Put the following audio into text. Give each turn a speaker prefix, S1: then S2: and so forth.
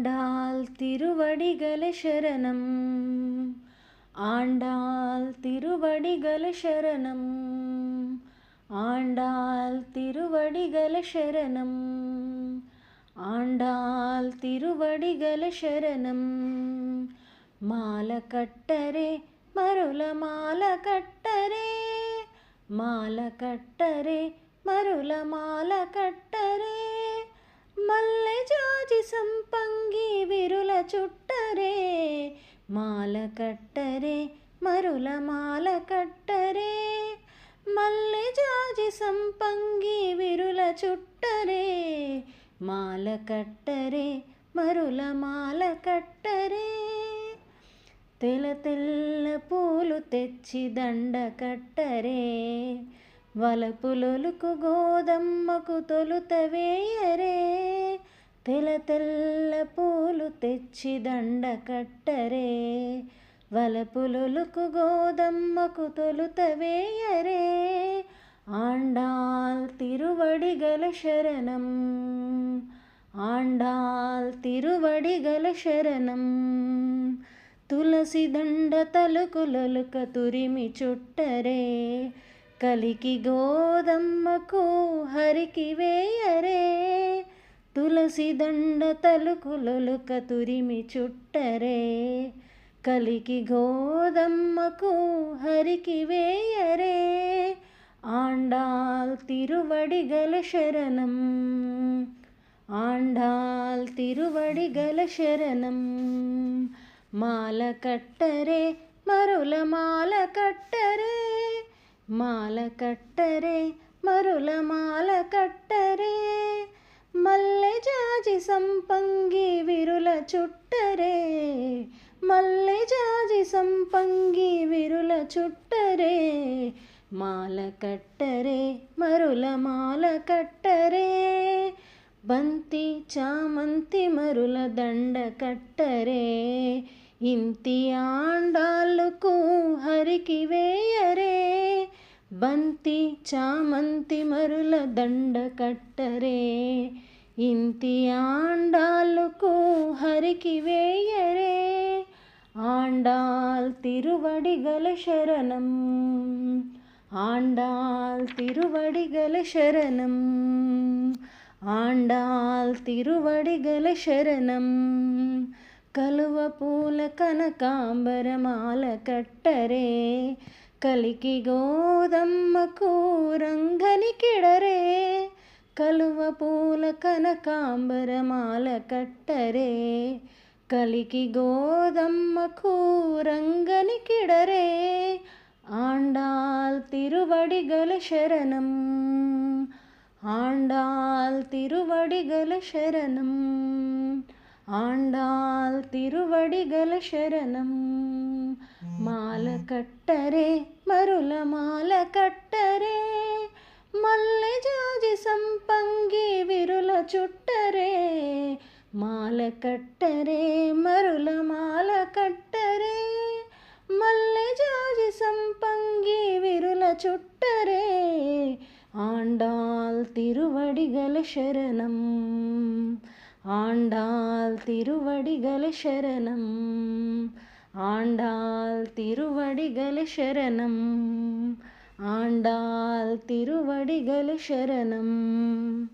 S1: ஆண்டாள் திருவடிகள சரணம். ஆண்டாள் திருவடிகள சரணம். ஆண்டாள் திருவடிகள சரணம். ஆண்டாள் திருவடிகள சரணம். மால மருள மால கட்டரே. மருள மால மல்லை ஜா చుట్టరే మాల కట్టరే మరుల మాల కట్టరే. మల్లె జాజి సంపంగి విరుల చుట్టరే మాల కట్టరే మరుల మాల కట్టరే. తెల తెల్ల పూలు తెచ్చి దండ కట్టరే వలపులొలుకు గోదమ్మకు తొలుత వేయరే. తెల తెల్ల పూలు తెచ్చి దండ కట్టరే వలపులొలుకు గోదమ్మకు తొలుత వేయరే. ఆండాల్ తిరువడిగల శరణం ఆండాల్ తిరువడిగల శరణం. తులసి దండ తలుకులొలుక తురిమి చుట్టరే కలికి గోదమ్మకు హరికి వేయరే. తులసి దండ తలుకులొలుక తురిమి చుట్టరే కలికి గోదమ్మకు హరికి వేయరే ஆண்டாள் திருவடிகள சரணம் ஆண்டாள் திருவடிகள சரணம் మాల కట్టరే మరుల మాల కట్టరే మాల కట్టరే మరుల మాల కట్టరే మల్లె జాజి సంపంగి విరుల చుట్టరే. మల్లె జాజి సంపంగి విరుల చుట్టరే. మాల కట్టరే మరుల మాల కట్టరే. బంతి చామంతి మరుల దండ కట్టరే. ఇంతి ఆండాళ్ళకు హరికి బంతి చామంతి మరుల దండ కట్టరే ఇంతి ఆండాళ్ళకు హరికి వేయరే ஆண்டாள் திருவடிகள சரணம் ஆண்டாள் திருவடிகள சரணம் ஆண்டாள் திருவடிகள சரணம் కలువ పూల కనకాంబర మాల కట్టరే కలికి గోదమ్మకు రంగని కిడరే కలువ పూల కనకాంబర మాల కట్టరే కలికి గోదమ్మకు రంగని కిడరే ஆண்டாள் திருவடிகள சரணம் ஆண்டாள் திருவடிகள சரணம் ஆண்டாள் திருவடிகள் சரணம். மால கட்டரே மருள மால கட்டரே மல்லை ஜாஜி சம்பங்கி விருள சுட்டரே. மால கட்டரே மருள மால கட்டரே மல்லை ஜாஜி சம்பங்கி விருள சுட்டரே. ஆண்டாள் திருவடிகள் சரணம். ஆண்டாள் திருவடிகள சரணம். ஆண்டாள் திருவடிகள சரணம். ஆண்டாள் திருவடிகள சரணம்.